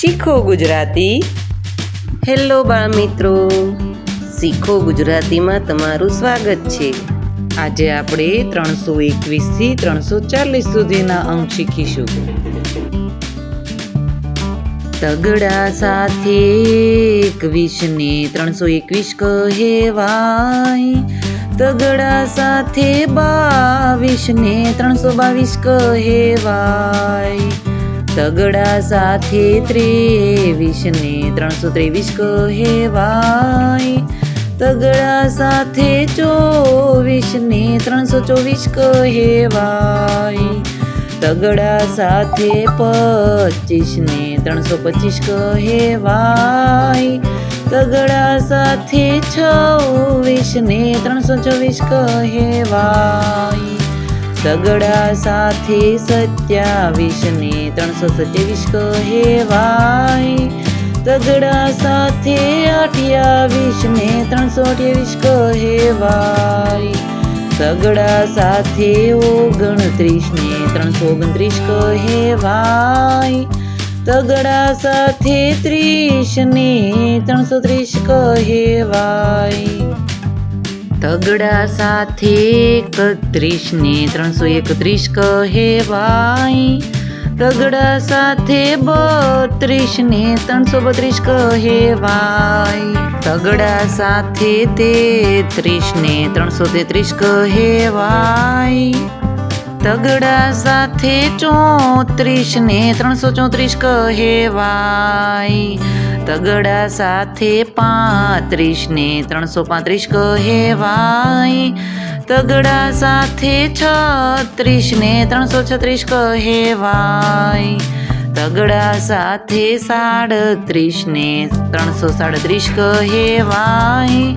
શીખો ગુજરાતી. હેલો બાળ મિત્રો શીખો ગુજરાતીમાં તમારું સ્વાગત છે. આજે આપણે ત્રણસો એકવીસથી ત્રણસો ચાલીસ સુધીના અંક શીખીશું. તગડા સાથે એકવીસને ત્રણસો એકવીસ કહેવાય. તગડા સાથે બાવીસને ત્રણસો બાવીસ કહેવાય. તગડા સાથે ત્રેવીસને ત્રણસો ત્રેવીસ કહેવાય. તગડા સાથે ચોવીસને ત્રણસો ચોવીસ કહેવાય. તગડા સાથે પચીસને ત્રણસો પચીસ કહેવાય. તગડા સાથે છવ્વીસને ત્રણસો ચોવીસ કહેવાય. તગડા સાથે સત્યાવીસને ત્રણસો સત્યાવીસ કહેવાય. તગડા સાથે અઠ્યાવીસને ત્રણસો અઠ્યાવીસ કહેવાય. તગડા સાથે ઓગણત્રીસને ત્રણસો ઓગણત્રીસ કહેવાય. તગડા સાથે ત્રીસને ત્રણસો ત્રીસ કહેવાય. તગડા સાથે એકત્રીસને ત્રણસો એકત્રીસ કહેવાય. તગડા સાથે બત્રીસને ત્રણસો બત્રીસ કહેવાય. તગડા સાથે તેત્રીસને ત્રણસો તેત્રીસ કહેવાય. તગડા સાથે ચોત્રીસને ત્રણસો ચોત્રીસ કહેવાય. તગડા સાથે પાંત્રીસને ત્રણસો પાંત્રીસ કહેવાય. તગડા સાથે છત્રીસને ત્રણસો છત્રીસ કહેવાય. તગડા સાથે સાડત્રીસને ત્રણસો સાડત્રીસ કહેવાય.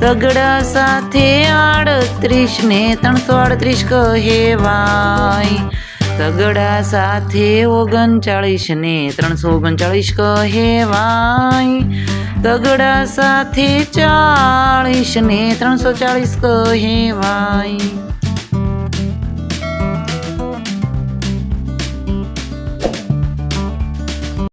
તગડા સાથે આડત્રીસ ને ત્રણસો આડત્રીસ કહેવાય. તગડા સાથે ઓગણચાળીસને ત્રણસો ઓગણચાળીસ કહેવાય. તગડા સાથે ચાળીસ ને ત્રણસો ચાળીસ કહેવાય.